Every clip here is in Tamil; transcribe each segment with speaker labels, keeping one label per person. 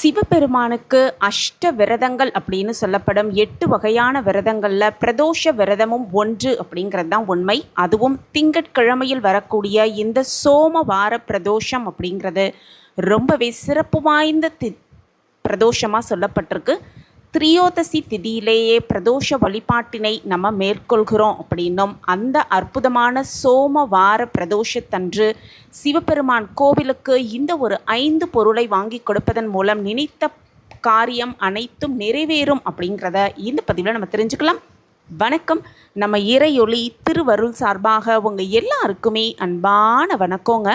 Speaker 1: சிவபெருமானுக்கு அஷ்ட விரதங்கள் அப்படின்னு சொல்லப்படும். எட்டு வகையான விரதங்களில் பிரதோஷ விரதமும் ஒன்று அப்படிங்கிறது தான் உண்மை. அதுவும் திங்கட்கிழமையில் வரக்கூடிய இந்த சோமவார பிரதோஷம் அப்படிங்கிறது ரொம்பவே சிறப்பு வாய்ந்த தி பிரதோஷமாக சொல்லப்பட்டிருக்கு. திரியோதசி திதியிலேயே பிரதோஷ வழிபாட்டினை நம்ம மேற்கொள்கிறோம் அப்படின்னும் அந்த அற்புதமான சோமவார பிரதோஷத்தன்று சிவபெருமான் கோவிலுக்கு இந்த ஒரு ஐந்து பொருளை வாங்கி கொடுப்பதன் மூலம் நினைத்த காரியம் அனைத்தும் நிறைவேறும் அப்படிங்கிறத இந்த பதிவில் நம்ம தெரிஞ்சுக்கலாம். வணக்கம். நம்ம இறையொளி திருவருள் சார்பாக உங்கள் எல்லாருக்குமே அன்பான வணக்கங்க.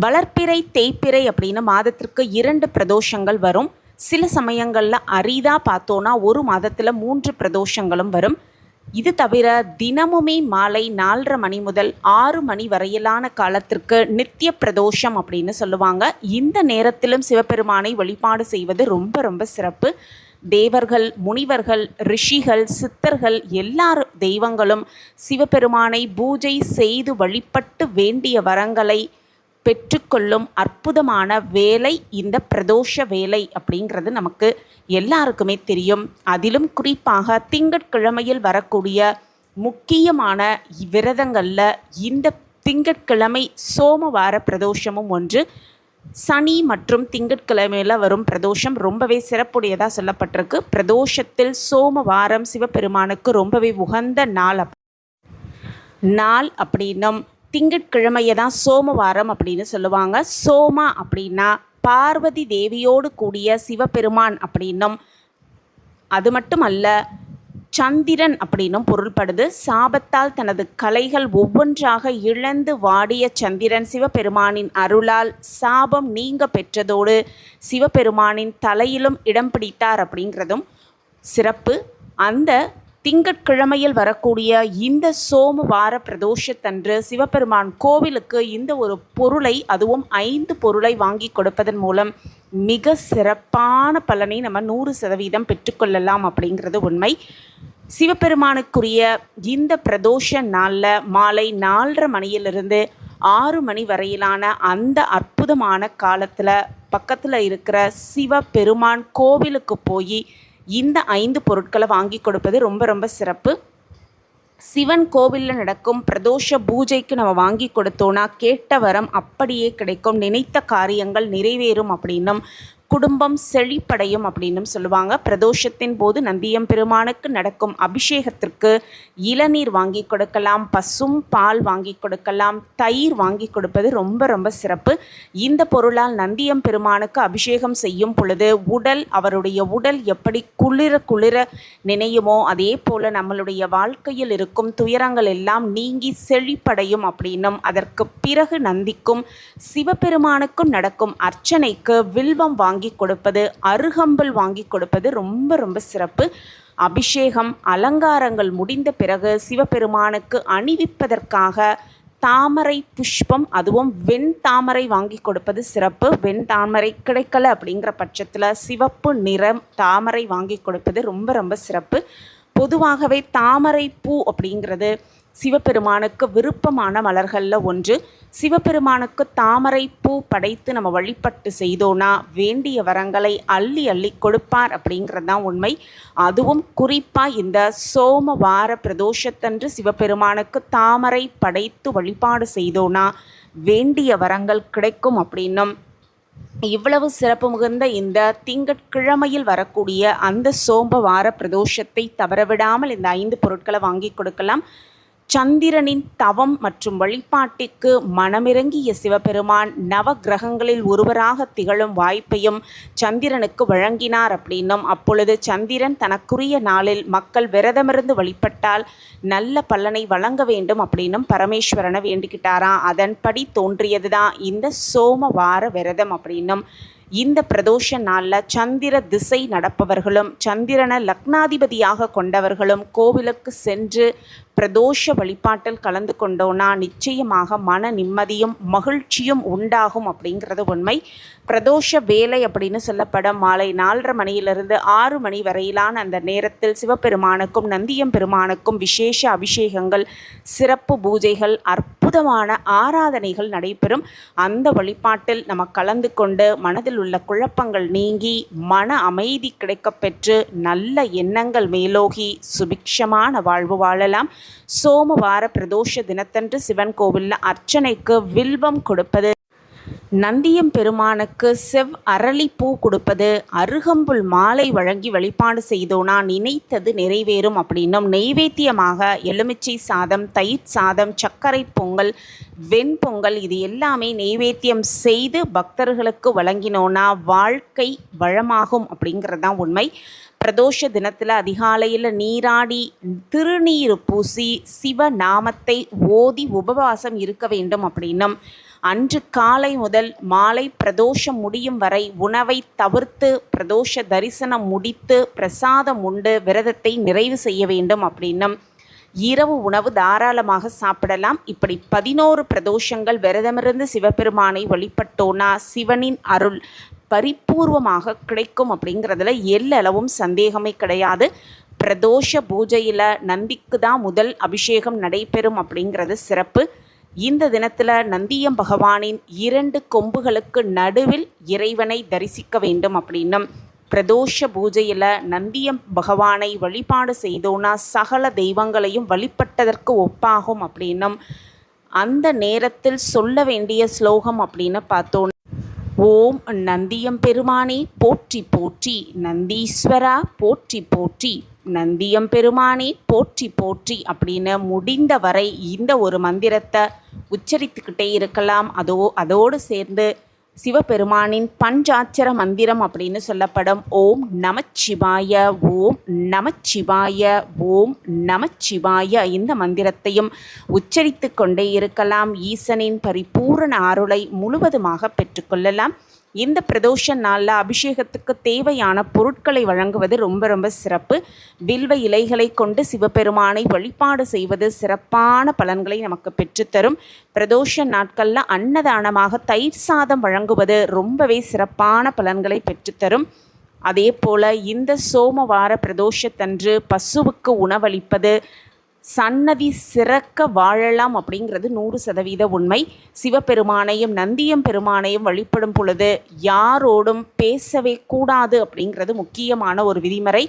Speaker 1: வளர்ப்பிறை தேய்ப்பிறை அப்படின்னு மாதத்திற்கு இரண்டு பிரதோஷங்கள் வரும். சில சமயங்களில் அரிதாக பார்த்தோன்னா ஒரு மாதத்தில் மூன்று பிரதோஷங்களும் வரும். இது தவிர தினமுமே மாலை நாலரை மணி முதல் ஆறு மணி வரையிலான காலத்திற்கு நித்திய பிரதோஷம் அப்படின்னு சொல்லுவாங்க. இந்த நேரத்திலும் சிவபெருமானை வழிபாடு செய்வது ரொம்ப ரொம்ப சிறப்பு. தேவர்கள் முனிவர்கள் ரிஷிகள் சித்தர்கள் எல்லார் தெய்வங்களும் சிவபெருமானை பூஜை செய்து வழிபட்டு வேண்டிய வரங்களை பெற்றுக்கொள்ளும் அற்புதமான வேலை இந்த பிரதோஷ வேலை அப்படிங்கிறது நமக்கு எல்லாருக்குமே தெரியும். அதிலும் குறிப்பாக திங்கட்கிழமையில் வரக்கூடிய முக்கியமான விரதங்களில் இந்த திங்கட்கிழமை சோமவார பிரதோஷமும் ஒன்று. சனி மற்றும் திங்கட்கிழமையில் வரும் பிரதோஷம் ரொம்பவே சிறப்புடையதாக சொல்லப்பட்டிருக்கு. பிரதோஷத்தில் சோமவாரம் சிவபெருமானுக்கு ரொம்பவே உகந்த நாள் நாள் அப்படின்னும் திங்கட்கிழமையை தான் சோமவாரம் அப்படின்னு சொல்லுவாங்க. சோமா அப்படின்னா பார்வதி தேவியோடு கூடிய சிவபெருமான் அப்படின்னும். அது மட்டுமல்ல சந்திரன் அப்படின்னும் பொருள்படுது. சாபத்தால் தனது கலைகள் ஒவ்வொன்றாக இழந்து வாடிய சந்திரன் சிவபெருமானின் அருளால் சாபம் நீங்க பெற்றதோடு சிவபெருமானின் தலையிலும் இடம் பிடித்தார் அப்படிங்கிறதும் சிறப்பு. அந்த திங்கட்கிழமையில் வரக்கூடிய இந்த சோமவார பிரதோஷத்தன்று சிவபெருமான் கோவிலுக்கு இந்த ஒரு பொருளை அதுவும் ஐந்து பொருளை வாங்கி கொடுப்பதன் மூலம் மிக சிறப்பான பலனை நம்ம நூறு சதவீதம் பெற்றுக்கொள்ளலாம் அப்படிங்கிறது உண்மை. சிவபெருமானுக்குரிய இந்த பிரதோஷ நாளில் மாலை நாலரை மணியிலிருந்து ஆறு மணி வரையிலான அந்த அற்புதமான காலத்தில் பக்கத்தில் இருக்கிற சிவபெருமான் கோவிலுக்கு போய் இந்த ஐந்து பொருட்களை வாங்கி கொடுப்பது ரொம்ப ரொம்ப சிறப்பு. சிவன் கோவிலில் நடக்கும் பிரதோஷ பூஜைக்கு நம்ம வாங்கி கொடுத்தோன்னா கேட்ட வரம் அப்படியே கிடைக்கும். நினைத்த காரியங்கள் நிறைவேறும் அப்படின்னும் குடும்பம் செழிப்படையும் அப்படின்னும் சொல்லுவாங்க. பிரதோஷத்தின் போது நந்தியம் பெருமானுக்கு நடக்கும் அபிஷேகத்திற்கு இளநீர் வாங்கி கொடுக்கலாம் பசும் பால் வாங்கி கொடுக்கலாம் தயிர் வாங்கி கொடுப்பது ரொம்ப ரொம்ப சிறப்பு. இந்த பொருளால் நந்தியம் பெருமானுக்கு அபிஷேகம் செய்யும் பொழுது உடல் அவருடைய உடல் எப்படி குளிர குளிர நினையுமோ அதே போல நம்மளுடைய வாழ்க்கையில் இருக்கும் துயரங்கள் எல்லாம் நீங்கி செழிப்படையும் அப்படின்னும் அதற்கு பிறகு நந்திக்கும் சிவபெருமானுக்கும் நடக்கும் அர்ச்சனைக்கு வில்வம் வாங்கி வாங்கி கொடுப்பது அருகம்பல் வாங்கி கொடுப்பது ரொம்ப ரொம்ப சிறப்பு. அபிஷேகம் அலங்காரங்கள் முடிந்த பிறகு சிவபெருமானுக்கு அணிவிப்பதற்காக தாமரை புஷ்பம் அதுவும் வெண் தாமரை வாங்கி கொடுப்பது சிறப்பு. வெண் தாமரை கிடைக்கல அப்படிங்கிற பட்சத்தில் சிவப்பு நிறம் தாமரை வாங்கி கொடுப்பது ரொம்ப ரொம்ப சிறப்பு. பொதுவாகவே தாமரை பூ அப்படிங்கிறது சிவபெருமானுக்கு விருப்பமான மலர்களில் ஒன்று சிவபெருமானுக்கு தாமரை பூ படைத்து நம்ம வழிபட்டு செய்தோன்னா வேண்டிய வரங்களை அள்ளி அள்ளி கொடுப்பார் அப்படிங்கிறது தான் உண்மை. அதுவும் குறிப்பாக இந்த சோமவார பிரதோஷத்தன்று சிவபெருமானுக்கு தாமரை படைத்து வழிபாடு செய்தோன்னா வேண்டிய வரங்கள் கிடைக்கும் அப்படின்னும். இவ்வளவு சிறப்பு மிகுந்த இந்த திங்கட்கிழமையில் வரக்கூடிய அந்த சோம்பவார பிரதோஷத்தை தவறவிடாமல் இந்த ஐந்து பொருட்களை வாங்கி கொடுக்கலாம். சந்திரனின் தவம் மற்றும் வழிபாட்டிற்கு மனமிறங்கிய சிவபெருமான் நவ கிரகங்களில் ஒருவராக திகழும் வாய்ப்பையும் சந்திரனுக்கு வழங்கினார் அப்படின்னும் அப்பொழுது சந்திரன் தனக்குரிய நாளில் மக்கள் விரதமிருந்து வழிபட்டால் நல்ல பலனை வழங்க வேண்டும் அப்படின்னும் பரமேஸ்வரனை வேண்டிக்கிட்டாராம். அதன்படி தோன்றியது தான் இந்த சோமவார விரதம் அப்படின்னும். இந்த பிரதோஷ நாளில் சந்திர திசை நடப்பவர்களும் சந்திரனை லக்னாதிபதியாக கொண்டவர்களும் கோவிலுக்கு சென்று பிரதோஷ வழிபாட்டில் கலந்து கொண்டோன்னா நிச்சயமாக மன நிம்மதியும் மகிழ்ச்சியும் உண்டாகும் அப்படிங்கிறது உண்மை. பிரதோஷ வேலை அப்படின்னு சொல்லப்படும் மாலை நாலரை மணியிலிருந்து ஆறு மணி வரையிலான அந்த நேரத்தில் சிவபெருமானுக்கும் நந்தியம் பெருமானுக்கும் விசேஷ அபிஷேகங்கள் சிறப்பு பூஜைகள் அற்புதமான ஆராதனைகள் நடைபெறும். அந்த வழிபாட்டில் நம்ம கலந்து கொண்டு மனதில் உள்ள குழப்பங்கள் நீங்கி மன அமைதி கிடைக்கப்பெற்று நல்ல எண்ணங்கள் மேலோகி சுபிக்ஷமான வாழ்வு வாழலாம். சோமவார பிரதோஷ தினத்தன்று சிவன் கோவிலில் அர்ச்சனைக்கு வில்வம் கொடுப்பது நந்தியம் பெருமானுக்கு செவ் அரளிப்பூ கொடுப்பது அருகம்புல் மாலை வழங்கி வழிபாடு செய்தோனா நினைத்தது நிறைவேறும் அப்படின்னும் நெய்வேத்தியமாக எலுமிச்சை சாதம் தயிர் சாதம் சர்க்கரை பொங்கல் வெண்பொங்கல் இது எல்லாமே நெய்வேத்தியம் செய்து பக்தர்களுக்கு வழங்கினோன்னா வாழ்க்கை வளமாகும் அப்படிங்கிறது தான் உண்மை. பிரதோஷ தினத்தில் அதிகாலையில் நீராடி திருநீர் பூசி சிவ நாமத்தை ஓதி உபவாசம் இருக்க வேண்டும் அப்படின்னும் அன்று காலை முதல் மாலை பிரதோஷம் முடியும் வரை உணவை தவிர்த்து பிரதோஷ தரிசனம் முடித்து பிரசாதம் உண்டு விரதத்தை நிறைவு செய்ய வேண்டும் அப்படின்னும் இரவு உணவு தாராளமாக சாப்பிடலாம். இப்படி பதினோரு பிரதோஷங்கள் விரதமிருந்து சிவபெருமானை வழிபட்டோனா சிவனின் அருள் பரிபூர்வமாக கிடைக்கும் அப்படிங்கிறதுல எல்லளவும் சந்தேகமே கிடையாது. பிரதோஷ பூஜையில் நந்திக்கு தான் முதல் அபிஷேகம் நடைபெறும் அப்படிங்கிறது சிறப்பு. இந்த தினத்தில் நந்தியம் பகவானின் இரண்டு கொம்புகளுக்கு நடுவில் இறைவனை தரிசிக்க வேண்டும் அப்படின்னும் பிரதோஷ பூஜையில் நந்தியம் பகவானை வழிபாடு செய்தோன்னா சகல தெய்வங்களையும் வழிபட்டதற்கு ஒப்பாகும் அப்படின்னும் அந்த நேரத்தில் சொல்ல வேண்டிய ஸ்லோகம் அப்படின்னு பார்த்தோம். ஓம் நந்தியம் பெருமானே போற்றி போற்றி நந்தீஸ்வரா போற்றி போற்றி. நந்தியம் பெருமானே போற்றி போற்றி அப்படின்னு முடிந்த வரை இந்த ஒரு மந்திரத்தை உச்சரித்துக்கிட்டே இருக்கலாம். அதோ அதோடு சேர்ந்து சிவபெருமானின் பஞ்சாட்சர மந்திரம் அப்படின்னு சொல்லப்படும். ஓம் நமச்சிவாய ஓம் நமச்சிவாய ஓம் நமச்சிவாய இந்த மந்திரத்தையும் உச்சரித்து கொண்டே இருக்கலாம். ஈசனின் பரிபூரண அருளை முழுவதுமாக பெற்றுக்கொள்ளலாம் இந்த பிரதோஷ நாளில் அபிஷேகத்துக்கு தேவையான பொருட்களை வழங்குவது ரொம்ப ரொம்ப சிறப்பு. வில்வ இலைகளை கொண்டு சிவபெருமானை வழிபாடு செய்வது சிறப்பான பலன்களை நமக்கு பெற்றுத்தரும். பிரதோஷ நாட்களில் அன்னதானமாக தயிர் சாதம் வழங்குவது ரொம்பவே சிறப்பான பலன்களை பெற்றுத்தரும். அதே போல் இந்த சோமவார பிரதோஷத்தன்று பசுவுக்கு உணவளிப்பது சன்னதி சிறக்க வாழலாம் அப்படிங்கிறது நூறு சதவீத உண்மை. சிவபெருமானையும் நந்தியம் பெருமானையும் வழிபடும் பொழுது யாரோடும் பேசவே கூடாது அப்படிங்கிறது முக்கியமான ஒரு விதிமுறை.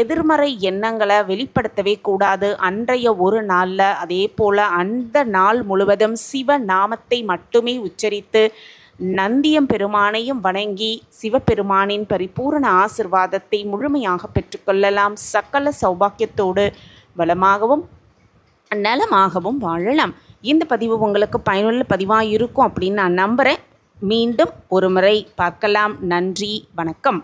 Speaker 1: எதிர்மறை எண்ணங்களை வெளிப்படுத்தவே கூடாது. அன்றைய ஒரு நாளில் அதே போல் அந்த நாள் முழுவதும் சிவ நாமத்தை மட்டுமே உச்சரித்து நந்தியம் பெருமானையும் வணங்கி சிவபெருமானின் பரிபூரண ஆசிர்வாதத்தை முழுமையாக பெற்றுக்கொள்ளலாம் சகல சௌபாக்கியத்தோடு வளமாகவும் நலமாகவும் வாழலாம். இந்த பதிவு உங்களுக்கு பயனுள்ள பதிவாக இருக்கும் அப்படின்னு நான் நம்புகிறேன் மீண்டும் ஒரு முறை பார்க்கலாம். நன்றி வணக்கம்.